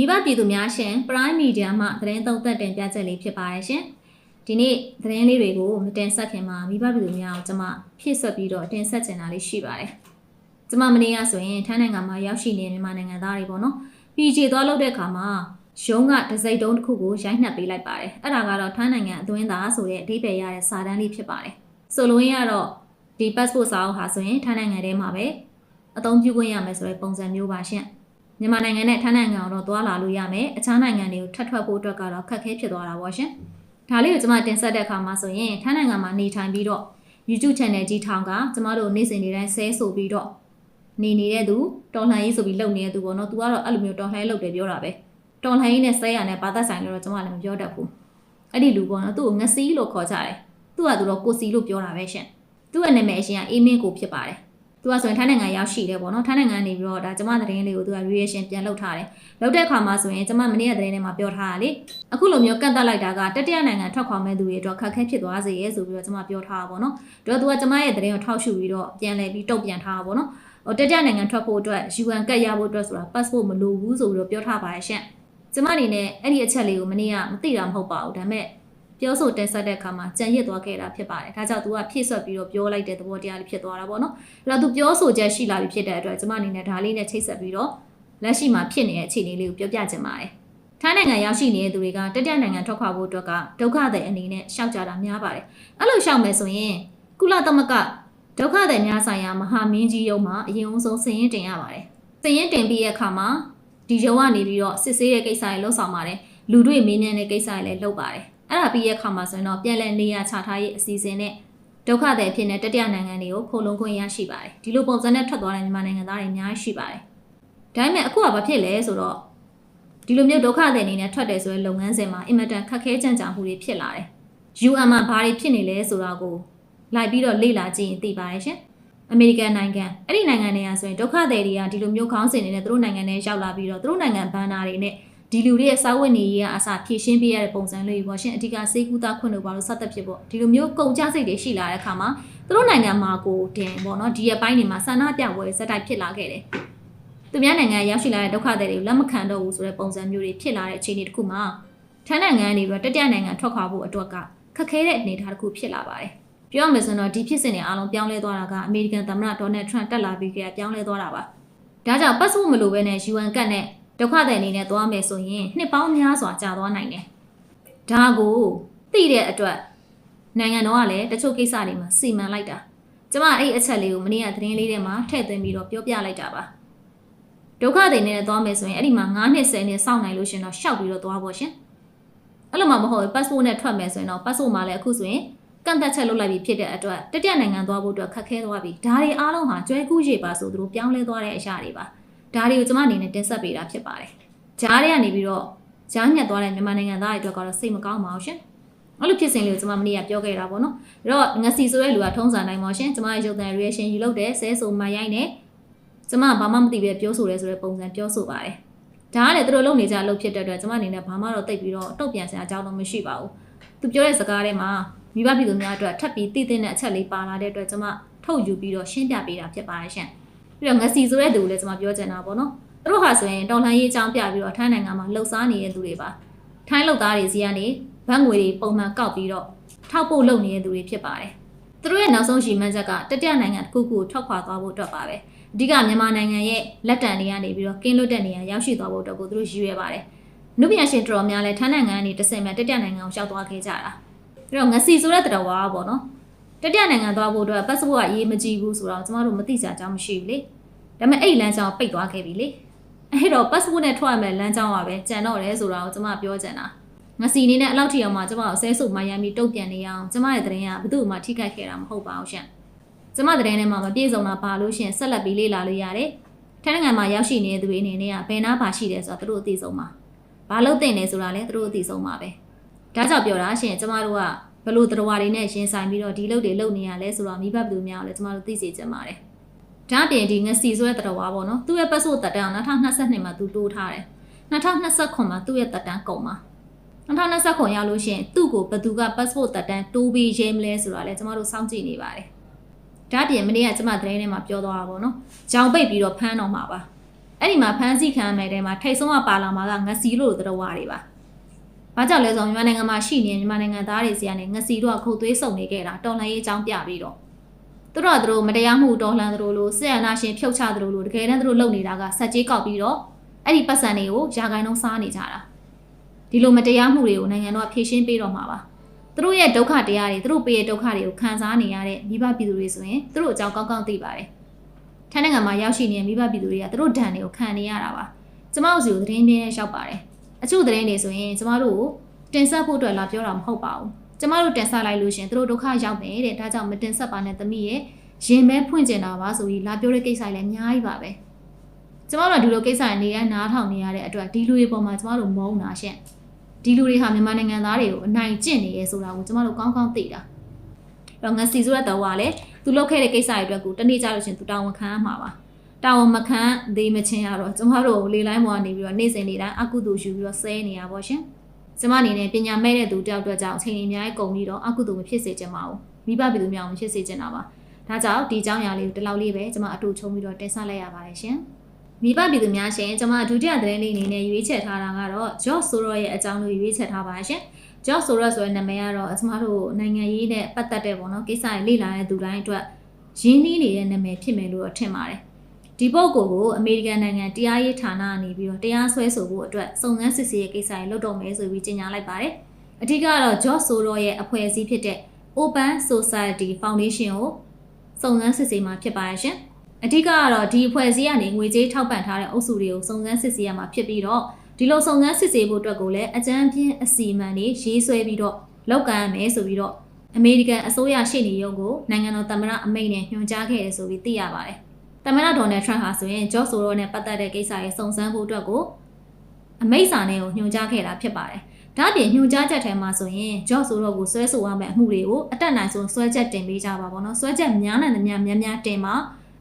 မိဘပြည်သူများရှင် Prime Media မှသတင်းသုံးသပ်တင်ပြချက်လေးဖြစ်ပါတယ်ရှင်ဒီနေ့သတင်းလေးတွေကိုမတင်ဆက်ခင်မှာမိဘပြည်သူများကိုကျွန်မဖြည့်ဆွက်ပြီးတော့တင်ဆက်ချင်တာလေးရှိပါတယ်ကျွန်မမနေ့ကဆိုရင်ထိုင်းနိုင်ငံမှာရောက်ရှိနေတဲ့မြန်မာနိုင်ငံသားတွေပေါ့နော် PG သွားလုပ်တဲ့အခါမှာရုံးကဒစိတ်တုံးတစ်ခုကိုရိုက်နှက်ပေးလိုက်ပါတယ်အဲ့ဒါကတော့ထိုင်းနိုင်ငံအသွင်းသားဆိုတဲ့အဓိပ္ပာယ်ရတဲ့စာတမ်းလေးဖြစ်ပါတယ်ဆိုလိုရင်းကတော့ဒီ passport စာအုပ်ဟာဆိုရင်ထိုင်းနိုင်ငံထဲမှာပဲအသုံးပြုခွင့်ရမယ်ဆိုတဲ့ပုံစံမျိုးပါရှင့် မြန်မာနိုင်ငံနဲ့ထိုင်းနိုင်ငံကိုတော့သွားလာလို့ရမယ်အခြားနိုင်ငံတွေကိုထပ်ထွက်ဖို့အတွက်ကတော့ခက်ခဲဖြစ်သွားတာပေါ့ရှင်ဒါလေးကိုကျွန်မတင်ဆက်တဲ့အခါမှာဆိုရင်ထိုင်းနိုင်ငံမှာနေထိုင်ပြီးတော့ YouTube channel ကြီးထောင်ကကျွန်မတို့နေ့စဉ်နေ့တိုင်းဆဲဆိုပြီးတော့နေနေတဲ့သူတော်လှန်ရေးဆိုပြီးလုပ်နေတဲ့သူပေါ့နော်။ तू ကတော့အဲ့လိုမျိုးတော်လှန်ရေးလုပ်တယ်ပြောတာပဲ။တော်လှန်ရေးနဲ့ဆဲရနဲ့ဘာသက်ဆိုင်လို့တော့ကျွန်မလည်းမပြောတတ်ဘူး။အဲ့ဒီလူပေါ့နော်။သူ့ကိုငစီလို့ခေါ်ကြတယ်။သူ့ကသူတော့ကိုစီလို့ပြောတာပဲရှင်။သူ့ရဲ့နာမည်အရှင်ကအေးမင်းကိုဖြစ်ပါတယ်။ သူကဆိုရင်ထိုင်းနိုင်ငံရောက်ရှိတယ်ပေါ့နော်ထိုင်းနိုင်ငံနေပြီးတော့ဒါကျမသတင်းလေးကိုသူက reaction ပြန်လုပ်ထားတယ်လုပ်တဲ့အခါမှာဆိုရင်ကျမမနေ့ကသတင်းထဲမှာပြောထားတာလေအခုလိုမျိုးကန့်သတ်လိုက်တာကတတိယနိုင်ငံထွက်ခွာမဲ့သူတွေအတွက်ခက်ခဲဖြစ်သွားစေရဲဆိုပြီးတော့ကျမပြောထားတာပေါ့နော်ဒါတော့သူကကျမရဲ့သတင်းကိုထောက်ရှုပြီးတော့ပြန်လဲပြီးတုတ်ပြန်ထားတာပေါ့နော်ဟိုတတိယနိုင်ငံထွက်ဖို့အတွက် UN ကတ်ရဖို့အတွက်ဆိုတာ passport မလိုဘူးဆိုပြီးတော့ပြောထားပါရဲ့ရှင့်ကျမအနေနဲ့အဲ့ဒီအချက်လေးကိုမနေ့ကမသိတာမဟုတ်ပါဘူးဒါပေမဲ့ ပြောဆိုတက်ဆက်တဲ့အခါမှာကြံရစ်သွားခဲ့တာဖြစ်ပါတယ်ဒါကြောင့် तू ကဖြည့်ဆွက်ပြီးတော့ပြောလိုက်တဲ့သဘောတရားလေးဖြစ်သွားတာပေါ့နော်အဲ့တော့ तू ပြောဆိုချက်ရှိလာပြီဖြစ်တဲ့အတွက်ကျမအနေနဲ့ဒါလေးနဲ့ချိတ်ဆက်ပြီးတော့လက်ရှိမှာဖြစ်နေတဲ့အခြေအနေလေးကိုပြောပြချင်ပါတယ်ထိုင်းနိုင်ငံရောက်ရှိနေတဲ့သူတွေကတတိယနိုင်ငံထွက်ခွာဖို့အတွက်ကဒုက္ခသည်အနေနဲ့ရှောက်ကြတာများပါတယ်အဲ့လိုရှောက်မယ်ဆိုရင်ကုလသမဂ္ဂဒုက္ခသည်များဆိုင်ရာမဟာမင်းကြီးရုံးမှာအရင်အဆုံးစည်ရင်တင်ရပါတယ်စည်ရင်တင်ပြီးရဲ့အခါမှာဒီရုံးကနေပြီးတော့စစ်ဆေးတဲ့ကိစ္စတွေလှုပ်ဆောင်ပါတယ်လူတွေမင်းမြန်တဲ့ကိစ္စတွေလည်းလုပ်ပါတယ် အဲ့ဒါပြီးရဲ့အခါမှာဆိုရင်တော့ပြန်လည်နေရချထားရေးအစီအစဉ်နဲ့ဒုက္ခသည်ဖြစ်တဲ့တတိယနိုင်ငံတွေကိုခိုလုံခွင့်ရရှိပါတယ်ဒီလိုပုံစံနဲ့ထွက်သွားတဲ့မြန်မာနိုင်ငံသားတွေအများကြီးရှိပါတယ်ဒါပေမဲ့အခုကဘာဖြစ်လဲဆိုတော့ဒီလိုမျိုးဒုက္ခသည်အနေနဲ့ထွက်တယ်ဆိုတဲ့လုပ်ငန်းစဉ်မှာအင်မတန်ခက်ခဲကြံ့ကြာမှုတွေဖြစ်လာတယ် UN မှာဘာတွေဖြစ်နေလဲဆိုတာကိုလိုက်ပြီးတော့လေ့လာကြည့်ရင်သိပါတယ်ရှင်အမေရိကန်နိုင်ငံအဲ့ဒီနိုင်ငံတွေကဆိုရင်ဒုက္ခသည်တွေကဒီလိုမျိုးခေါင်းစဉ်တွေနဲ့သူတို့နိုင်ငံထဲရောက်လာပြီးတော့သူတို့နိုင်ငံဘန်နာတွေနဲ့ ဒီလူတွေရဲ့စာဝတ်နေရေးကအစဖြည့်ရှင်းပေးရတဲ့ပုံစံလေးပေါ့ရှင်အဓိကစေကူတာခွင့်လို့ပါလို့စသက်ဖြစ်ပေါ့ဒီလိုမျိုးကုန်ကြစိတ်တွေရှိလာတဲ့အခါမှာသူတို့နိုင်ငံမှာကိုတင်ပေါ့နော်ဒီရဲ့ပိုင်းတွေမှာဆန္ဒပြပွဲစက်တိုက်ဖြစ်လာခဲ့တယ်သူများနိုင်ငံရောက်ရှိလာတဲ့ဒုက္ခသည်တွေကိုလက်မခံတော့ဘူးဆိုတဲ့ပုံစံမျိုးတွေဖြစ်လာတဲ့အခြေအနေတစ်ခုမှာထိုင်းနိုင်ငံကနေပြီးတော့တတိယနိုင်ငံထွက်ခွာဖို့အတွက်ကခက်ခဲတဲ့အနေအထားတစ်ခုဖြစ်လာပါတယ်ပြောရမယ်ဆိုတော့ဒီဖြစ်စဉ်တွေအားလုံးပြောင်းလဲသွားတာကအမေရိကန်သမ္မတဒေါ်နယ်ထရန့်တက်လာပြီးကြပြောင်းလဲသွားတာပါဒါကြောင့်ပတ်စုမလိုပဲနဲ့ UN ကတ်နဲ့ ဒုက္ခသည်အနေနဲ့သွားမယ်ဆိုရင်နှစ်ပေါင်းများစွာကြာသွားနိုင်တယ်။ဒါကိုသိတဲ့အတွက်နိုင်ငံတော်ကလည်းတချို့ကိစ္စတွေမှာစီမံလိုက်တာ။ကျမအဲ့အချက်လေးကိုမနေ့ကသတင်းလေးထဲမှာထည့်သွင်းပြီးတော့ပြောပြလိုက်တာပါ။ဒုက္ခသည်နဲ့သွားမယ်ဆိုရင်အဲ့ဒီမှာ9နှစ်10နှစ်စောင့်နိုင်လို့ရှင်တော့ရှောက်ပြီးတော့သွားဖို့ရှင်။အဲ့လိုမှမဟုတ်ဘူး passport နဲ့ထွက်မယ်ဆိုရင်တော့ passport မှာလည်းအခုဆိုရင်ကန့်သက်ချက်လုပ်လိုက်ပြီးဖြစ်တဲ့အတွက်တတိယနိုင်ငံသွားဖို့အတွက်ခက်ခဲသွားပြီ။ဒါတွေအားလုံးဟာကျွဲကူးရေပါဆိုသူတို့ပြောင်းလဲသွားတဲ့အရာတွေပါ။ ဒါတွေကိုကျွန်မအနေနဲ့တင်ဆက်ပေးတာဖြစ်ပါတယ်။ဂျားတွေကနေပြီးတော့ဂျားညက်သွားတဲ့မြန်မာနိုင်ငံသားတွေအတွက်ကတော့စိတ်မကောင်းပါဘူးရှင်။အဲ့လိုဖြစ်စဉ်လေးကိုကျွန်မမနေ့ကပြောခဲ့တာပေါ့နော်။အဲ့တော့ငစီဆိုတဲ့လူကထုံးစံတိုင်းပါရှင်။ကျွန်မရဲ့ရုပ်သံ reaction ယူလုပ်တယ်ဆဲဆိုမရိုက်နဲ့ကျွန်မဘာမှမသိပဲပြောဆိုရဲဆိုတဲ့ပုံစံပြောဆိုပါတယ်။ဒါကလည်းသူတို့လုပ်နေကြအလုပ်ဖြစ်တဲ့အတွက်ကျွန်မအနေနဲ့ဘာမှတော့တိတ်ပြီးတော့တုတ်ပြန်စရာအကြောင်းတော့မရှိပါဘူး။သူပြောတဲ့စကားထဲမှာမိဘပြည်သူများအတွက်ထပ်ပြီးတည်တဲ့အချက်လေးပါလာတဲ့အတွက်ကျွန်မထုတ်ယူပြီးတော့ရှင်းပြပေးတာဖြစ်ပါတယ်ရှင်။ ပြီးတော့ငစီဆိုတဲ့သူကိုလည်းကျွန်မပြောချင်တာပေါ့နော်သူတို့ဟာဆိုရင်တော်လှန်ရေးအကြောင်းပြပြီးတော့ထိုင်းနိုင်ငံမှာလှုပ်ရှားနေတဲ့သူတွေပါထိုင်းလုပ်သားတွေစီကနေဘတ်ငွေတွေပုံမှန်ကောက်ပြီးတော့ထောက်ပို့လုပ်နေတဲ့သူတွေဖြစ်ပါတယ်သူတို့ရဲ့နောက်ဆုံးရှိမှန်းချက်ကတတိယနိုင်ငံတစ်ခုခုထောက်ခွာသွားဖို့အတွက်ပါပဲအဓိကမြန်မာနိုင်ငံရဲ့လက်တံတွေကနေပြီးတော့ကင်းလွတ်တဲ့နေရာရောက်ရှိသွားဖို့အတွက်ကိုသူတို့ရည်ရွယ်ပါတယ်နုပညာရှင်တော်များလဲထိုင်းနိုင်ငံကနေတဆင်မဲ့တတိယနိုင်ငံကိုရောက်သွားခဲ့ကြတာပြီးတော့ငစီဆိုတဲ့တော်ဝါပေါ့နော် တတိယနိုင်ငံသွားဖို့အတွက် passport ကအရေးမကြီးဘူးဆိုတော့ကျမတို့မသိကြအကြောင်းမရှိဘူးလေဒါပေမဲ့အဲ့လမ်းကြောင်းပိတ်သွားခဲ့ပြီလေအဲ့တော့ passport နဲ့ထွက်ရမယ်လမ်းကြောင်းကပဲကြံတော့တယ်ဆိုတော့ကျမပြောချင်တာငစီနေနဲ့အလောက်ထိအောင်မှကျမကိုဆဲဆုပ်မိုင်းယမ်ပြီးတုတ်ပြန်နေအောင်ကျမရဲ့သတင်းကဘယ်သူမှထိခိုက်ခဲ့တာမဟုတ်ပါဘူးရှင်ကျမသတင်းထဲမှာမပြည့်စုံတာပါလို့ရှင်ဆက်လက်ပြီးလေ့လာလို့ရတယ်ထိုင်းနိုင်ငံမှာရောက်ရှိနေတဲ့သူတွေအနေနဲ့ကဘယ်နာပါရှိတယ်ဆိုတာသူတို့အသိဆုံးပါဘာလို့သိနေဆိုတာလဲသူတို့အသိဆုံးပါပဲဒါကြောင့်ပြောတာရှင်ကျမတို့က ဘလို့တော်တွေနဲ့ရင်ဆိုင်ပြီးတော့ဒီလုပ်တွေလုပ်နေရလဲဆိုတော့မိဘဘသူများကိုလည်းကျမတို့သိစေချင်ပါတယ်ဒါအပြင်ဒီငစီဆိုတဲ့တော်ဝါပေါ့နော်သူ့ရဲ့ပတ်စုတက်တန်း2022မှာသူတိုးထားတယ်2029မှာသူ့ရဲ့တက်တန်းကုန်မှာ2029ရောက်လို့ရှိရင်သူ့ကိုဘသူက passport တက်တန်းတိုးပေးရဲမလဲဆိုတာလည်းကျမတို့စောင့်ကြည့်နေပါတယ်ဒါအပြင်မနေ့ကကျမသတင်းထဲမှာပြောသွားတာပေါ့နော်။ကြောင်ပိတ်ပြီးတော့ဖမ်းတော့မှာပါ။အဲ့ဒီမှာဖမ်းဆီးခံရမယ်တဲ့မှာထိတ်ဆုံးကပါလာမှာကငစီလို့သတော်ဝါတွေပါ ဘာကြောင့်လဲဆိုတော့မြန်မာနိုင်ငံမှာရှိနေမြန်မာနိုင်ငံသားတွေစီကနေငစီတို့ကခုတ်သွေးစုံနေခဲ့တာတော်လှန်ရေးအကြောင်းပြပြီးတော့သူတို့ကသူတို့မတရားမှုတော်လှန်သူတို့လို့ဆက်အနာရှင်ဖြုတ်ချသူတို့လို့တကယ်တမ်းသူတို့လုပ်နေတာကဆက်ကြီးကောက်ပြီးတော့အဲ့ဒီပတ်စံတွေကိုယာကိုင်းလုံးစားနေကြတာဒီလိုမတရားမှုတွေကိုနိုင်ငံတော်ကဖြေရှင်းပေးတော့မှာပါသူတို့ရဲ့ဒုက္ခတရားတွေသူတို့ပေးရဲ့ဒုက္ခတွေကိုခံစားနေရတဲ့မိဘပြည်သူတွေဆိုရင်သူတို့အကြောင်းကောင်းကောင်းသိပါတယ်ထိုင်းနိုင်ငံမှာရောက်ရှိနေတဲ့မိဘပြည်သူတွေကသူတို့ဒဏ်တွေကိုခံနေရတာပါကျမတို့စီကိုသတင်းပြင်းနဲ့ရှောက်ပါတယ် အချို့သတင်းတွေဆိုရင်ကျမတို့ကိုတင်ဆက်ဖို့အတွက်လာပြောတာမဟုတ်ပါဘူးကျမတို့တင်ဆက်လိုက်လို့ရှရင်သူတို့ဒုက္ခရောက်မယ်တဲ့ဒါကြောင့်မတင်ဆက်ပါနဲ့သမီးရဲ့ရင်မဲဖွင့်ကျင်တာပါဆိုပြီးလာပြောတဲ့ကိစ္စတွေလည်းအများကြီးပါပဲကျမတို့ကဒီလိုကိစ္စတွေနေရနားထောင်နေရတဲ့အတွက်ဒီလူတွေပေါ်မှာကျမတို့မုန်းတာရှင့်ဒီလူတွေဟာမြန်မာနိုင်ငံသားတွေကိုအနိုင်ကျင့်နေရဲဆိုတာကိုကျမတို့ကောင်းကောင်းသိတာအဲ့တော့ငစီဆိုတဲ့တော့ကလည်းသူလုပ်ခဲ့တဲ့ကိစ္စတွေအတွက်ကိုတနေ့ကြလို့ရှရင်သူတာဝန်ခံရမှာပါ တာဝန်မခံသေးမချင်းရတော့ကျမတို့လေလိုင်းပေါ်ကနေပြီးတော့နေ့စဉ်နေ့တိုင်းအကုသိုလ်ယူပြီးတော့ဆဲနေရပါရှင်ကျမအနေနဲ့ပညာမဲ့တဲ့သူတယောက်အတွက်ကြောင့်အချိန်ကြီးအများကြီးကုန်ပြီးတော့အကုသိုလ်မဖြစ်စေချင်ပါဘူးမိဘပြည်သူများမဖြစ်စေချင်တာပါဒါကြောင့်ဒီအကြောင်းအရာလေးကိုဒီလောက်လေးပဲကျမအတူချုံပြီးတော့တင်ဆက်လိုက်ရပါတယ်ရှင်မိဘပြည်သူများရှင်ကျမဒုတိယသတင်းလေးအနေနဲ့ရွေးချယ်ထားတာကတော့ George Soros ရဲ့အကြောင်းလေးရွေးချယ်ထားပါရှင် George Soros ဆိုတဲ့နာမည်ကတော့ကျမတို့နိုင်ငံရေးနဲ့ပတ်သက်တဲ့ပေါ့နော်ကိစ္စတွေလေ့လာတဲ့သူတိုင်းအတွက်ရင်းနှီးနေတဲ့နာမည်ဖြစ်မယ်လို့တော့ထင်ပါတယ် ဒီပုဂ္ဂိုလ်ကိုအမေရိကန်နိုင်ငံတရားရေးဌာနကနေပြီးတော့တရားစွဲဆိုဖို့အတွက်စုံစမ်းစစ်ဆေးရေးကိစ္စတွေလုပ်တော့မယ်ဆိုပြီးကြေညာလိုက်ပါတယ်အထူးကတော့ George Soros ရဲ့အဖွဲ့အစည်းဖြစ်တဲ့ Open Society Foundation ကိုစုံစမ်းစစ်ဆေးမှာဖြစ်ပါရဲ့ရှင်အဓိကကတော့ဒီအဖွဲ့အစည်းကနေငွေကြေးထောက်ပံ့ထားတဲ့အုပ်စုတွေကိုစုံစမ်းစစ်ဆေးရမှာဖြစ်ပြီးတော့ဒီလိုစုံစမ်းစစ်ဆေးဖို့အတွက်ကိုလည်းအကြမ်းဖျင်းအစီအမံတွေရေးဆွဲပြီးတော့လောက်ကန်ရမယ်ဆိုပြီးတော့အမေရိကန်အစိုးရရှေ့နေရုံးကိုနိုင်ငံတော်သမ္မတအမိန့်နဲ့ညွှန်ကြားခဲ့တယ်ဆိုပြီးသိရပါတယ်။ သမ္မတဒေါ်နယ်ထရန့်ဟာဆိုရင်ဂျော့ဆိုရိုနဲ့ပတ်သက်တဲ့ကိစ္စတွေစုံစမ်းဖို့အတွက်ကိုအမိန့်စာနဲ့ကိုညွှန်ကြားခဲ့တာဖြစ်ပါတယ်။ဒါ့အပြင်ညွှန်ကြားချက်ထဲမှာဆိုရင်ဂျော့ဆိုရိုကိုဆွဲဆိုရမယ့်အမှုတွေကိုအတက်နိုင်ဆုံးဆွဲချက်တင်ပေးကြပါဘောနော်။ဆွဲချက်များနိုင်သမျှများများတင်မှာ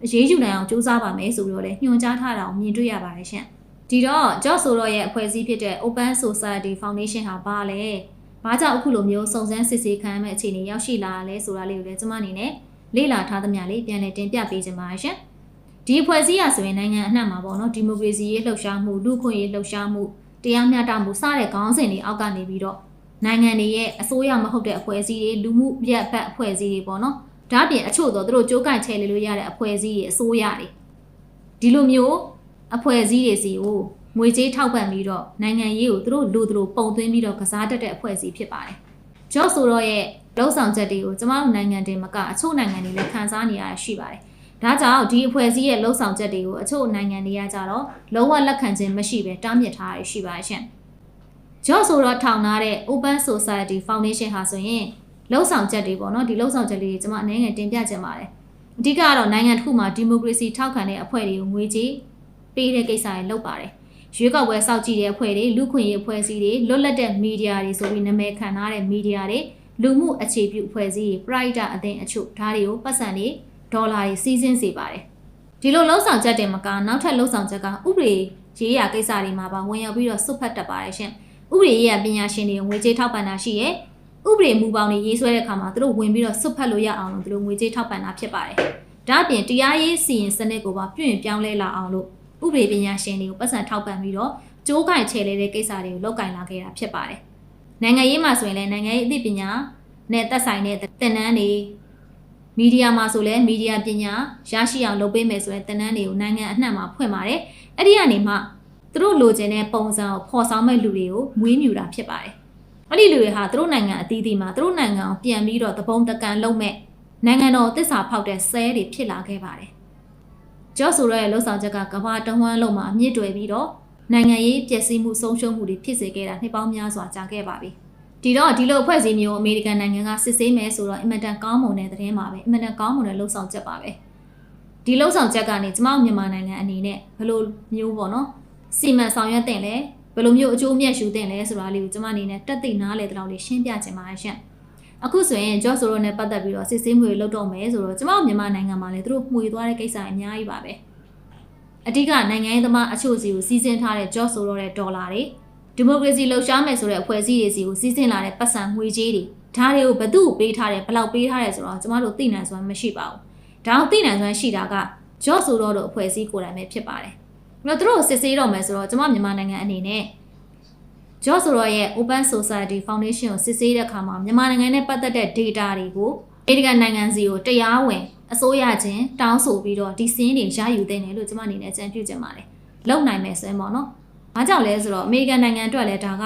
အရေးယူနိုင်အောင်စူးစမ်းပါမယ်ဆိုပြီးတော့လည်းညွှန်ကြားထားတာကိုမြင်တွေ့ရပါတယ်ရှင်။ဒီတော့ George Soros ရဲ့အဖွဲ့အစည်းဖြစ်တဲ့ Open Society Foundation ဟာဘာလဲ။ဘာကြောင့်အခုလိုမျိုးစုံစမ်းစစ်ဆေးခံရမယ့်အခြေအနေရောက်ရှိလာလဲဆိုတာလေးကိုလည်းကျွန်မအနေနဲ့လေ့လာထားသမျှလေးပြန်လည်တင်ပြပေးခြင်းပါရှင်။ ဒီအဖွဲ့အစည်းအဆိုရင်နိုင်ငံအနှံ့မှာပေါ့နော်ဒီမိုကရေစီရေးလှုပ်ရှားမှုလူ့ခွင့်ရေးလှုပ်ရှားမှုတရားမျှတမှုစတဲ့ခေါင်းစဉ်တွေအောက်ကနေပြီးတော့နိုင်ငံတွေရဲ့အစိုးရမဟုတ်တဲ့အဖွဲ့အစည်းတွေလူမှုပြတ်ပတ်အဖွဲ့အစည်းတွေပေါ့နော်။ဒါ့အပြင်အချို့တော့သူတို့ကြိုးကိုင်ချဲလေလို့ရတဲ့အဖွဲ့အစည်းတွေအစိုးရတွေဒီလိုမျိုးအဖွဲ့အစည်းတွေစီကိုငွေကြေးထောက်ပံ့ပြီးတော့နိုင်ငံရေးကိုသူတို့လူသူတို့ပုံသွင်းပြီးတော့ကစားတတ်တဲ့အဖွဲ့အစည်းဖြစ်ပါတယ်။ဂျော့ဆိုတော့ရဲ့လှုပ်ဆောင်ချက်တွေကိုကျမတို့နိုင်ငံတင်မကအချို့နိုင်ငံတွေလည်းခံစားနေရတာရှိပါတယ်။ ဒါကြောင့်ဒီအဖွဲ့အစည်းရဲ့လှုပ်ဆောင်ချက်တွေကိုအချို့နိုင်ငံတွေကကြတော့လုံးဝလက်ခံခြင်းမရှိဘဲတားမြစ်ထားရရှိပါရှင်။ဂျော့ဆိုတော့ထောင်ထားတဲ့ Open Society Foundation ဟာဆိုရင်လှုပ်ဆောင်ချက်တွေပေါ့နော်ဒီလှုပ်ဆောင်ချက်လေးတွေကျမအနေနဲ့တင်ပြခြင်းပါတယ်။အဓိကကတော့နိုင်ငံတစ်ခုမှာဒီမိုကရေစီထောက်ခံတဲ့အဖွဲ့တွေကိုငွေကြေးပေးတဲ့ကိစ္စတွေလုပ်ပါတယ်။ရွေးကောက်ပွဲစောင့်ကြည့်တဲ့အဖွဲ့တွေလူခွင့်ရေးအဖွဲ့အစည်းတွေလွတ်လပ်တဲ့မီဒီယာတွေဆိုပြီးနာမည်ခံထားတဲ့မီဒီယာတွေလူမှုအခြေပြုအဖွဲ့အစည်းတွေပရိုက်တာအသင်းအချို့ဒါတွေကိုပတ်စံတွေ ဒေါ်လာတွေစီးဆင်းစေပါတယ်။ဒီလိုလှုပ်ဆောင်ချက်တင်မကနောက်ထပ်လှုပ်ဆောင်ချက်ကဥပဒေရေးရာကိစ္စတွေမှာပါဝင်ရောက်ပြီးတော့စွတ်ဖက်တတ်ပါတယ်ရှင်။ဥပဒေရေးရာပညာရှင်တွေငွေကြေးထောက်ပံ့တာရှိရဲ့ဥပဒေမူပေါင်းတွေရေးဆွဲတဲ့အခါမှာသူတို့ဝင်ပြီးတော့စွတ်ဖက်လို့ရအောင်လို့သူတို့ငွေကြေးထောက်ပံ့တာဖြစ်ပါတယ်။ဒါ့အပြင်တရားရေးစီရင်စနစ်ကိုပါပြုရင်ပြောင်းလဲလာအောင်လို့ဥပဒေပညာရှင်တွေကိုပတ်စံထောက်ပံ့ပြီးတော့ကြိုးကင်ချဲလေတဲ့ကိစ္စတွေကိုလုပ်ကင်လာခဲ့တာဖြစ်ပါတယ်။နိုင်ငံရေးမှာဆိုရင်လည်းနိုင်ငံရေးအသိပညာနဲ့သက်ဆိုင်တဲ့သင်တန်းတွေ မီဒီယာမှာဆိုလည်းမီဒီယာပညာရရှိအောင်လုပ်ပေးမယ်ဆိုရင်သင်တန်းတွေကိုနိုင်ငံအနှံ့မှာဖွင့်ပါတယ်။အဲ့ဒီကနေမှသူတို့လိုချင်တဲ့ပုံစံကိုဖော်ဆောင်မဲ့လူတွေကိုမွေးမြူတာဖြစ်ပါတယ်။အဲ့ဒီလူတွေဟာသူတို့နိုင်ငံအသီးသီးမှာသူတို့နိုင်ငံကိုပြန်ပြီးတော့သဘုံတကန်လုပ်မဲ့နိုင်ငံတော်တစ္ဆာဖောက်တဲ့ဆဲတွေဖြစ်လာခဲ့ပါတယ်။ကျော့ဆိုရဲလှုပ်ဆောင်ချက်ကကမ္ဘာတဝန်းလုံးမှာအမြင့်တွယ်ပြီးတော့နိုင်ငံရေးပျက်စီးမှုဆုံးရှုံးမှုတွေဖြစ်စေခဲ့တာနှစ်ပေါင်းများစွာကြာခဲ့ပါပြီ။ ဒီတော့ဒီလိုအဖွဲ့အစည်းမျိုးအမေရိကန်နိုင်ငံကစစ်ဆေးမယ်ဆိုတော့အင်မတန်ကောင်းမွန်တဲ့သတင်းပါပဲအင်မတန်ကောင်းမွန်တဲ့လှုပ်ဆောင်ချက်ပါပဲ။ဒီလှုပ်ဆောင်ချက်ကနေကျမတို့မြန်မာနိုင်ငံအနေနဲ့ဘယ်လိုမျိုးပေါ့နော်စီမံဆောင်ရွက်တင်လဲဘယ်လိုမျိုးအကျိုးအမြတ်ယူတင်လဲဆိုတာလေးကိုကျမအနေနဲ့တက်သိနားလေတဲ့လောက်လေးရှင်းပြချင်ပါတယ်ရှင်။အခုဆိုရင် George Soros နဲ့ပတ်သက်ပြီးတော့စစ်ဆေးမှုတွေလုပ်တော့မယ်ဆိုတော့ကျမတို့မြန်မာနိုင်ငံမှာလည်းသူတို့မှွေသွားတဲ့ကိစ္စအများကြီးပါပဲ။အဓိကနိုင်ငံရေးသမားအချို့စီကိုစီးဆင်းထားတဲ့ George Soros ရဲ့ဒေါ်လာတွေ ဒီမိုကရေစီလှုပ်ရှားမယ်ဆိုတဲ့အဖွဲ့အစည်းတွေစီကိုစီးဆင်းလာတဲ့ပတ်စံငွေကြေးတွေဒါတွေကိုဘသူ့ကိုပေးထားတယ်ဘယ်လောက်ပေးထားတယ်ဆိုတော့ကျမတို့သိနိုင်စွမ်းမရှိပါဘူး။ဒါအောင်သိနိုင်စွမ်းရှိတာက George Soros တို့အဖွဲ့အစည်းကိုယ်တိုင်ပဲဖြစ်ပါတယ်။အဲ့တော့သူတို့ကိုစစ်ဆေးတော့မယ်ဆိုတော့ကျမမြန်မာနိုင်ငံအနေနဲ့ George Soros ရဲ့ Open Society Foundation ကိုစစ်ဆေးတဲ့အခါမှာမြန်မာနိုင်ငံနဲ့ပတ်သက်တဲ့ data တွေကိုအမေရိကန်နိုင်ငံစီကိုတရားဝင်အစိုးရချင်းတောင်းဆိုပြီးတော့ဒီစင်းတွေရယူသင့်တယ်လို့ကျမအနေနဲ့ကြံပြုချင်ပါတယ်။လုံနိုင်မယ်ဆိုရင်ပေါ့နော်။ ဘာကြောင့်လဲဆိုတော့အမေရိကန်နိုင်ငံအတွက်လည်းဒါက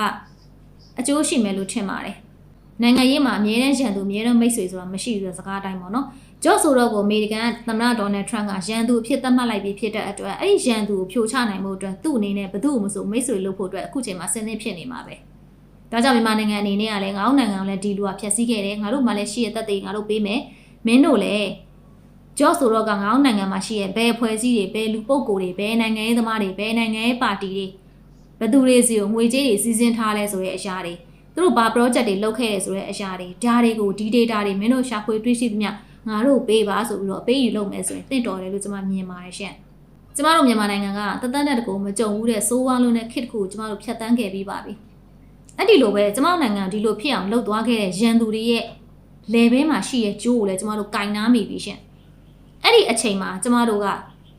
အကျိုးရှိမယ်လို့ထင်ပါတယ်။နိုင်ငံရေးမှာအမြဲတမ်းရန်သူအမြဲတမ်းမိတ်ဆွေဆိုတာမရှိဘူးဆိုတဲ့စကားအတိုင်းပေါ့နော်။ George Soros ကိုအမေရိကန်သမ္မတဒေါ်နယ်ထရန့်ကရန်သူအဖြစ်သတ်မှတ်လိုက်ပြီးဖြစ်တဲ့အတွက်အဲ့ဒီရန်သူကိုဖြိုချနိုင်မှုအတွက်သူ့အနေနဲ့ဘယ်သူ့မှမဆိုမိတ်ဆွေလုပ်ဖို့အတွက်အခုချိန်မှာစဉ်းစားဖြစ်နေမှာပဲ။ဒါကြောင့်မြန်မာနိုင်ငံအနေနဲ့ကလည်းငါတို့နိုင်ငံကိုလည်းဒီလူကဖျက်ဆီးခဲ့တယ်ငါတို့မှလည်းရှိရတဲ့သက်သေငါတို့ပေးမယ်မင်းတို့လည်းကြော့ဆိုတော့ကငါတို့နိုင်ငံမှာရှိရဲ့ဘယ်ဖွဲ့စည်းတွေဘယ်လူပုဂ္ဂိုလ်တွေဘယ်နိုင်ငံရေးသမားတွေဘယ်နိုင်ငံရေးပါတီတွေ ဘယ်သူတွေစီကိုငွေကြေးတွေစီစဉ်ထားလဲဆိုတဲ့အရာတွေသူတို့ဘာ project တွေလုပ်ခဲ့ရဲဆိုတဲ့အရာတွေဒါတွေကိုဒီ data တွေမင်းတို့ရှာဖွေတွေ့ရှိသမျှငါတို့ပေးပါဆိုပြီးတော့အပေးယူလုပ်မယ်ဆိုရင်တင့်တော်တယ်လို့ကျွန်မမြင်ပါတယ်ရှင့်ကျမတို့မြန်မာနိုင်ငံကတသက်နဲ့တကူမကြုံဘူးတဲ့စိုးဝါးလုံးနဲ့ခစ်တကူကျမတို့ဖြတ်တန်းခဲ့ပြီးပါပြီအဲ့ဒီလိုပဲကျမတို့နိုင်ငံဒီလိုဖြစ်အောင်လှုပ်သွားခဲ့တဲ့ရန်သူတွေရဲ့ level မှာရှိရဲ့ကျိုးကိုလည်းကျမတို့ကင်နာမိပြီရှင်အဲ့ဒီအချိန်မှာကျမတို့က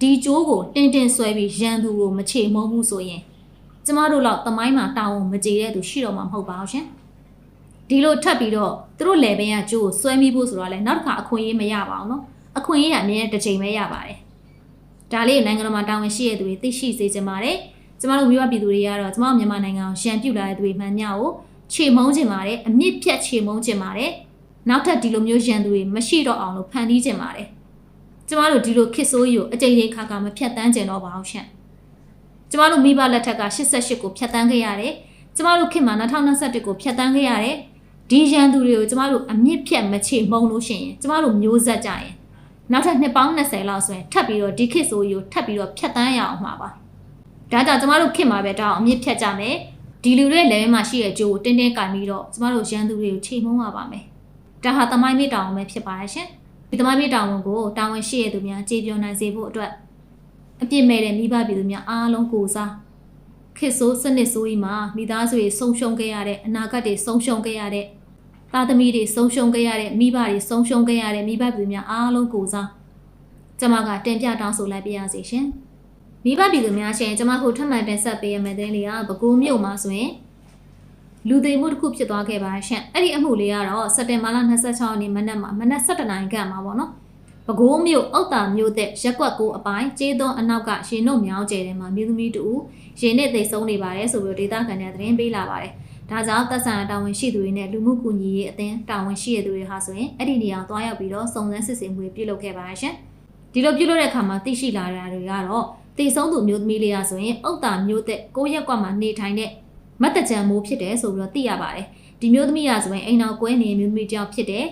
ဒီကျိုးကိုတင်းတင်းဆွဲပြီးရန်သူကိုမချေမုံဘူးဆိုရင် ကျမတို့တော့တမိုင်းမှာတောင်းအောင်မကြေတဲ့သူရှိတော့မှာမဟုတ်ပါဘူးရှင်ဒီလိုထပ်ပြီးတော့သူတို့ level ကကျိုးကိုဆွဲမိဖို့ဆိုတော့လည်းနောက်တစ်ခါအခွင့်အရေးမရပါဘူးเนาะအခွင့်အရေးကအမြဲတစ်ချိန်ပဲရပါတယ်ဒါလေးကိုနိုင်ငံတော်မှာတာဝန်ရှိတဲ့သူတွေသိရှိစေချင်ပါတယ်ကျမတို့မြို့ပြည်သူတွေကတော့ကျမတို့မြန်မာနိုင်ငံကိုရန်ပြုတ်လာတဲ့သူတွေမှန်များကိုခြေမုံချင်ပါတယ်အမြင့်ဖြတ်ခြေမုံချင်ပါတယ်နောက်ထပ်ဒီလိုမျိုးရန်သူတွေမရှိတော့အောင်လို့ဖန်တီးချင်ပါတယ်ကျမတို့ဒီလိုခစ်ဆိုးကြီးကိုအကြိမ်ကြိမ်ခါခါမဖြတ်တန်းကျင်တော့ပါအောင်ရှင့် ကျမတို့မိဘလက်ထက်က88ကိုဖြတ်တန်းခဲ့ရတယ်ကျမတို့ခင်မှာ2021ကိုဖြတ်တန်းခဲ့ရတယ်ဒီရန်သူတွေကိုကျမတို့အမြင့်ဖြတ်မချေမုံလို့ရှိရင်ကျမတို့မျိုးဆက်ကြရင်နောက်ထပ်နှစ်ပေါင်း20လောက်ဆိုရင်ထပ်ပြီးတော့ဒီခစ်ဆိုးကြီးကိုထပ်ပြီးတော့ဖြတ်တန်းရအောင်မှာပါဒါကြောင့်ကျမတို့ခင်မှာပဲတောင်းအမြင့်ဖြတ်ကြမယ်ဒီလူတွေလည်းမှာရှိတဲ့ဂျိုးကိုတင်းတင်းကင်ပြီးတော့ကျမတို့ရန်သူတွေကိုချိန်မုံရပါမယ်ဒါဟာတမိုင်းမေတောင်ပဲဖြစ်ပါရဲ့ရှင်ဒီတမိုင်းမေတောင်ကိုတာဝန်ရှိရသူများကြေပြောနိုင်စေဖို့အတွက် အပြစ်မဲ့တဲ့မိဘပြည်သူများအားလုံးကိုစားခစ်ဆိုးစနစ်ဆိုးကြီးမှာမိသားစုတွေဆုံးရှုံးခဲ့ရတဲ့အနာဂတ်တွေဆုံးရှုံးခဲ့ရတဲ့သားသမီးတွေဆုံးရှုံးခဲ့ရတဲ့မိဘတွေဆုံးရှုံးခဲ့ရတဲ့မိဘပြည်သူများအားလုံးကိုစားကျမကတင်ပြတောင်းဆိုလိုက်ပါရစေရှင်မိဘပြည်သူများရှင်ကျမကိုထပ်မံတင်ဆက်ပေးရမယ့်တဲ့လေးကပဲခူးမြို့မှာဆိုရင်လူသိမှုတစ်ခုဖြစ်သွားခဲ့ပါရှင့်အဲ့ဒီအမှုလေးကတော့စက်တင်ဘာလ26ရက်နေ့မနက်မှာမနက်7:00နာရီခန့်မှာပေါ့နော် ပဲခူးမြို့အောက်တာမြို့တဲ့ရက်ကွက်ကိုအပိုင်းကျေးသွန်းအနောက်ကရှင်တို့မြောင်းကျဲထဲမှာမြို့သမီးတူရှင်နဲ့သိဆုံးနေပါတယ်ဆိုပြီးဒေသခံတွေသတင်းပေးလာပါတယ်ဒါကြောင့်သက်ဆိုင်တာဝန်ရှိသူတွေနဲ့လူမှုကူညီရေးအသင်းတာဝန်ရှိတဲ့သူတွေဟာဆိုရင်အဲ့ဒီနေရာကိုသွားရောက်ပြီးတော့စုံစမ်းစစ်ဆေးမှုတွေပြုလုပ်ခဲ့ပါရှင်ဒီလိုပြုလုပ်တဲ့အခါမှာသိရှိလာတာတွေကတော့တည်ဆုံးသူမျိုးသမီးလေးရဆိုရင်အုတ်တာမျိုးသက်ကိုရက်ကွက်မှာနေထိုင်တဲ့မတ်တကြံမိုးဖြစ်တယ်ဆိုပြီးတော့သိရပါတယ်ဒီမျိုးသမီးရဆိုရင်အိမ်တော်ကွဲနေမျိုးသမီးတယောက်ဖြစ်တယ်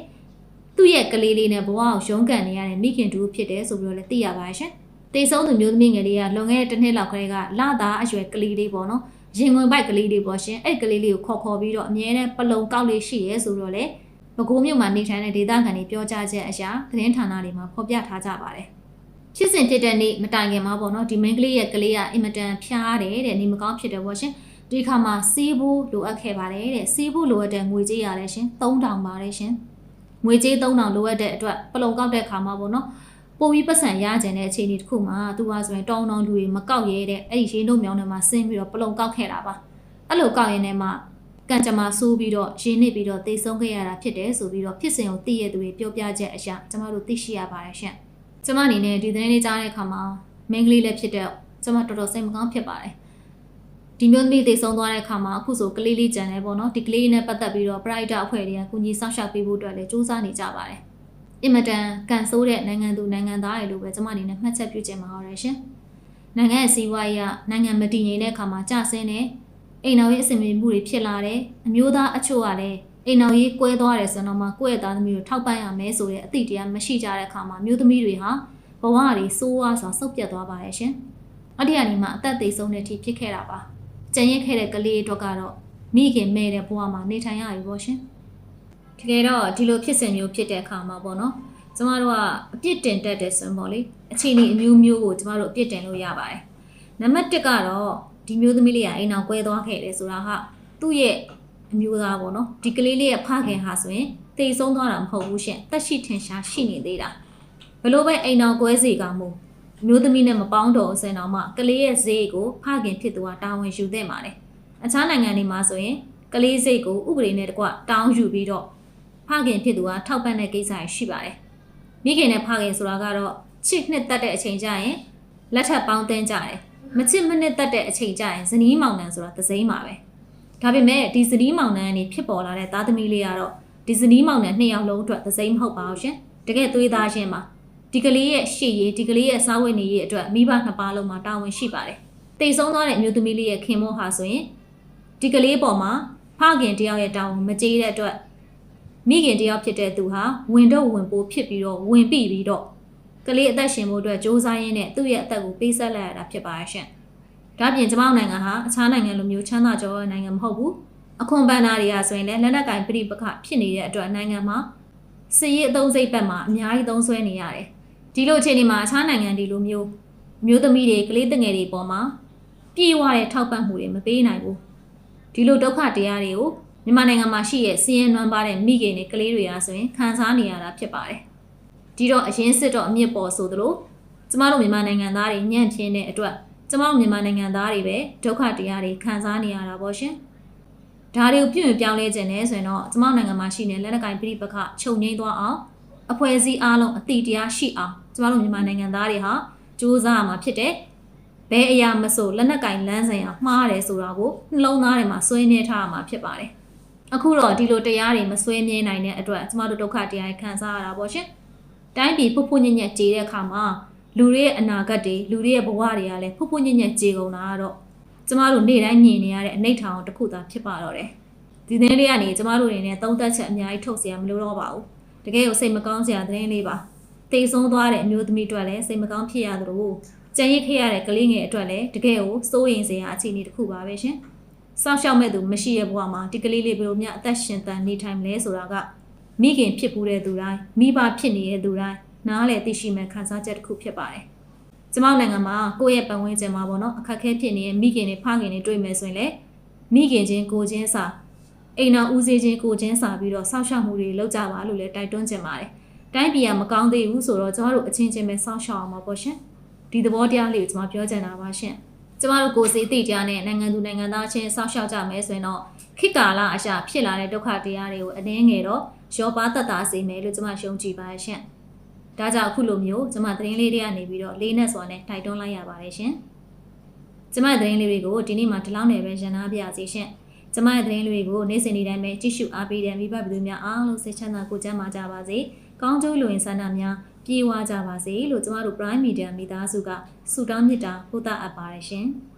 သူ့ရဲ့ကလေးလေးနဲ့ဘဝကိုရုန်းကန်နေရတဲ့မိခင်တူဖြစ်တယ်ဆိုပြီးတော့လည်းသိရပါတယ်ရှင်တည်ဆုံးသူမျိုးသမီးငယ်လေးကလွန်ခဲ့တဲ့တစ်နှစ်လောက်ကလေးကလာသားအရွယ်ကလေးလေးပေါ့နော်ရင်ဝင်ပိုက်ကလေးလေးပေါ့ရှင်အဲ့ကလေးလေးကိုခေါ်ခေါ်ပြီးတော့အမြဲတမ်းပလုံကောက်လေးရှိရဲဆိုတော့လေဘကိုးမြို့မှာနေထိုင်တဲ့ဒေသခံတွေပြောကြားချက်အရာသတင်းဌာနတွေမှာဖော်ပြထားကြပါတယ်ဖြစ်စဉ်ဖြစ်တဲ့နေ့မတိုင်ခင်မှာပေါ့နော်ဒီမင်းကလေးရဲ့ကလေးကအင်မတန်ဖျားတယ်တဲ့နေမကောင်းဖြစ်တယ်ပေါ့ရှင်ဒီခါမှာစီးဖို့လိုအပ်ခဲ့ပါတယ်တဲ့စီးဖို့လိုအပ်တဲ့ငွေကြေးရတယ်ရှင်3000ပါတယ်ရှင် ငွေကြေး3000လိုအပ်တဲ့အတွက်ပလုံကောက်တဲ့ခါမှာပေါ့နော်ပိုပြီးပတ်စံရကျင်တဲ့အခြေအနေတစ်ခုမှာသူကဆိုရင်တောင်းတောင်းလူတွေမကောက်ရဲတဲ့အဲ့ဒီရင်းတို့မြောင်းတွေမှာဆင်းပြီးတော့ပလုံကောက်ခဲ့တာပါအဲ့လိုကောက်ရင်လည်းမှကံကြမ္မာဆိုးပြီးတော့ရင်းနစ်ပြီးတော့တိတ်ဆုံးခဲ့ရတာဖြစ်တယ်ဆိုပြီးတော့ဖြစ်စဉ်ကိုသိရသူတွေပြောပြချက်အရာကျမတို့သိရှိရပါတယ်ရှင်ကျမအနေနဲ့ဒီသတင်းလေးကြားတဲ့အခါမှာမင်းကလေးလည်းဖြစ်တဲ့ကျမတော်တော်စိတ်မကောင်းဖြစ်ပါတယ် ဒီမျိုးသမီးသိဆုံးသွားတဲ့အခါမှာအခုဆိုကလေးလေးကြံလဲပေါ့နော်ဒီကလေးနဲ့ပတ်သက်ပြီးတော့ pride အဖွဲ့တွေကကုညီဆောက်ရှောက်ပေးဖို့အတွက်လည်းစူးစမ်းနေကြပါတယ်အင်မတန်ကန်ဆိုးတဲ့နိုင်ငံသူနိုင်ငံသားတွေလို့ပဲကျမအနေနဲ့မှတ်ချက်ပြုချင်ပါရရှင်နိုင်ငံရဲ့စီးပွားရေးကနိုင်ငံမတည်ငြိမ်တဲ့အခါမှာကျဆင်းနေအိမ်တော်ရေးအဆင်ပြေမှုတွေဖြစ်လာတယ်အမျိုးသားအချို့ကလည်းအိမ်တော်ရေးကွဲသွားတယ်ဆိုတော့မှကိုယ့်ရဲ့သားသမီးကိုထောက်ပံ့ရမယ်ဆိုတဲ့အသည့်တရားမရှိကြတဲ့အခါမှာမျိုးသမီးတွေဟာဘဝတွေစိုးဝါစွာဆုတ်ပြတ်သွားပါတယ်ရှင်အဲ့ဒီကနေမှအသက်သေးဆုံးတဲ့အထိဖြစ်ခဲ့တာပါ ကြံရင်ခဲ့တဲ့ကလေးအတွက်ကတော့မိခင်မဲ့တဲ့ဘဝမှာနေထိုင်ရပြီပေါ့ရှင်တကယ်တော့ဒီလိုဖြစ်စဉ်မျိုးဖြစ်တဲ့အခါမှာပေါ့နော်ကျမတို့ကအပြစ်တင်တတ်တယ်ဆိုရင်ပေါ့လေအခြေအနေအမျိုးမျိုးကိုကျမတို့အပြစ်တင်လို့ရပါတယ်နံပါတ်1ကတော့ဒီမျိုးသမီးလေးကအိမ်အောင်ကွဲသွားခဲ့တယ်ဆိုတာဟာသူ့ရဲ့အမျိုးသားပေါ့နော်ဒီကလေးလေးရဲ့ဖခင်ဟာဆိုရင်တိတ်ဆုံးသွားတာမဟုတ်ဘူးရှင်တက်ရှိထင်ရှားရှိနေသေးတာဘလို့ပဲအိမ်အောင်ကွဲစေကမူ အမျိုးသမီးနဲ့မပေါင်းတော့ဘူးဆိုရင်တော့မှကလေးရဲ့ဈေးကိုဖခင်ဖြစ်သူကတာဝန်ယူသင့်ပါတယ်အခြားနိုင်ငံတွေမှာဆိုရင်ကလေးစိတ်ကိုဥပဒေနဲ့တကွတောင်းယူပြီးတော့ဖခင်ဖြစ်သူကထောက်ပံ့တဲ့ကိစ္စရရှိပါတယ်မိခင်နဲ့ဖခင်ဆိုတာကတော့ချစ်နှစ်သက်တဲ့အချိန်ကျရင်လက်ထပ်ပေါင်းသင်းကြတယ်မချစ်မနှစ်သက်တဲ့အချိန်ကျရင်ဇနီးမောင်နှံဆိုတာသစိမ်းပါပဲဒါပေမဲ့ဒီဇနီးမောင်နှံကနေဖြစ်ပေါ်လာတဲ့သားသမီးလေးကတော့ဒီဇနီးမောင်နှံနှစ်ယောက်လုံးအတွက်သစိမ်းမဟုတ်ပါဘူးရှင်တကယ်သွေးသားချင်းပါ ဒီကလေးရဲ့ရှေ့ရေးဒီကလေးရဲ့စားဝတ်နေရေးအတွက်မိဘနှစ်ပါးလုံးမှာတာဝန်ရှိပါတယ်။တိတ်ဆုံးသွားတဲ့အမျိုးသမီးလေးရဲ့ခင်မောဟာဆိုရင်ဒီကလေးပေါ်မှာဖခင်တယောက်ရဲ့တာဝန်မကြေးတဲ့အတွက်မိခင်တယောက်ဖြစ်တဲ့သူဟာဝင်တော့ဝင်ပိုးဖြစ်ပြီးတော့ဝင်ပြီပြီးတော့ကလေးအသက်ရှင်ဖို့အတွက်စူးစမ်းရင်းနဲ့သူ့ရဲ့အသက်ကိုပေးဆက်လိုက်ရတာဖြစ်ပါရဲ့ရှင်။ဒါပြင်ကျမတို့နိုင်ငံဟာအခြားနိုင်ငံလိုမျိုးချမ်းသာကြွယ်ဝနိုင်ငံမဟုတ်ဘူး။အခွန်ပန်းနာတွေကဆိုရင်လည်းလက်နက်ကင်ပြိပခဖြစ်နေတဲ့အတွက်နိုင်ငံမှာစစ်ရေးအသုံးစိတ်ဘက်မှာအများကြီးသုံးဆွဲနေရတယ်။ ဒီလိုအခြေအနေမှာအခြားနိုင်ငံတွေလိုမျိုးမျိုးသမီးတွေကလေးတငယ်တွေပေါ်မှာပြေဝတဲ့ထောက်ပံ့မှုတွေမပေးနိုင်ဘူးဒီလိုဒုက္ခတရားတွေကိုမြန်မာနိုင်ငံမှာရှိတဲ့စီးရင်နွမ်းပါတဲ့မိခင်တွေကလေးတွေအားဆိုရင်ခံစားနေရတာဖြစ်ပါတယ်ဒီတော့အရင်စစ်တော့အမြင့်ပေါ်ဆိုသလိုကျမတို့မြန်မာနိုင်ငံသားတွေညံ့ပြင်းတဲ့အတွက်ကျမတို့မြန်မာနိုင်ငံသားတွေပဲဒုက္ခတရားတွေခံစားနေရတာပေါ့ရှင်ဒါတွေကိုပြုမြပြောင်းလဲခြင်းနဲ့ဆိုရင်တော့ကျမတို့နိုင်ငံမှာရှိနေတဲ့လက်နက်ကိုင်ပြည်ပခချုပ်ငိမ့်သွားအောင် အဖွဲ့အစည်းအားလုံးအတိတရားရှိအောင်ကျမတို့မြန်မာနိုင်ငံသားတွေဟာစူးစမ်းရမှာဖြစ်တဲ့ဘယ်အရာမဆိုလက်နက်ကင်လမ်းဆိုင်ရာမှားတယ်ဆိုတာကိုနှလုံးသားထဲမှာဆွေးနွေးထားရမှာဖြစ်ပါတယ်အခုတော့ဒီလိုတရားတွေမဆွေးနွေးနိုင်တဲ့အတွက်ကျမတို့ဒုက္ခတရားတွေခံစားရတာပေါ့ရှင်တိုင်းပြည်ဖုတ်ဖုတ်ညက်ညက်ကြေတဲ့အခါမှာလူတွေရဲ့အနာဂတ်တွေလူတွေရဲ့ဘဝတွေကလည်းဖုတ်ဖုတ်ညက်ညက်ကြေကုန်တာကတော့ကျမတို့နေ့တိုင်းမြင်နေရတဲ့အနိဋ္ဌာန်တစ်ခုသာဖြစ်ပါတော့တယ်ဒီနေ့လေးကနေကျမတို့တွေနဲ့သုံးသက်ချက်အများကြီးထုတ်เสียမလို့တော့ပါဘူး တကယ်ကိုစိတ်မကောင်းစရာသတင်းလေးပါတိတ်ဆုံးသွားတဲ့အမျိုးသမီးအတွက်လည်းစိတ်မကောင်းဖြစ်ရသလိုကြံရစ်ခဲ့ရတဲ့ကလေးငယ်အတွက်လည်းတကယ်ကိုစိုးရိမ်စရာအခြေအနေတစ်ခုပါပဲရှင်စောင့်ရှောက်မဲ့သူမရှိရဲ့ဘဝမှာဒီကလေးလေးဘယ်လိုများအသက်ရှင်သန်နေထိုင်မလဲဆိုတာကမိခင်ဖြစ်ပူတဲ့သူတိုင်းမိဘဖြစ်နေတဲ့သူတိုင်းနားလေသိရှိမဲ့ခံစားချက်တစ်ခုဖြစ်ပါတယ်ကျမတို့နိုင်ငံမှာကိုယ့်ရဲ့ပတ်ဝန်းကျင်မှာပေါ့နော်အခက်အခဲဖြစ်နေတဲ့မိခင်တွေဖခင်တွေတွေ့မယ်ဆိုရင်လေမိခင်ချင်းကိုချင်းစာ အိမ်တော်ဦးစီးချင်းကိုချင်းစာပြီးတော့စောင့်ရှောက်မှုတွေလုပ်ကြပါလို့လည်းတိုက်တွန်းချင်ပါတယ်။တိုင်းပြည်ကမကောင်းသေးဘူးဆိုတော့ကျမတို့အချင်းချင်းပဲစောင့်ရှောက်အောင်ပါပေါ့ရှင်။ဒီသဘောတရားလေးကိုကျမပြောချင်တာပါရှင်။ကျမတို့ကိုယ်စီသိတရားနဲ့နိုင်ငံသူနိုင်ငံသားချင်းစောင့်ရှောက်ကြမယ်ဆိုရင်တော့ခေတ်ကာလအရှာဖြစ်လာတဲ့ဒုက္ခတရားတွေကိုအနည်းငယ်တော့ရောပါတတ်တာစေမယ်လို့ကျမရှုံးကြည့်ပါရှင်။ဒါကြောင့်အခုလိုမျိုးကျမသတင်းလေးတွေကနေပြီးတော့လေးနဲ့စွာနဲ့တိုက်တွန်းလိုက်ရပါတယ်ရှင်။ကျမသတင်းလေးတွေကိုဒီနေ့မှဒီလောက်နဲ့ပဲရန်နာပြစီရှင်။ ကျမရဲ့သတင်းလေးတွေကိုနေ့စဉ်နေ့တိုင်းပဲကြည့်ရှုအားပေးတဲ့မိဘပြည်သူများအားလုံးစိတ်ချမ်းသာကိုယ်ကျန်းမာကြပါစေ။ကောင်းကျိုးလိုရင်ဆန္ဒများပြေဝကြပါစေလို့ကျမတို့ Prime Media မိသားစုကဆုတောင်းမေတ္တာပို့သအပ်ပါတယ်ရှင်။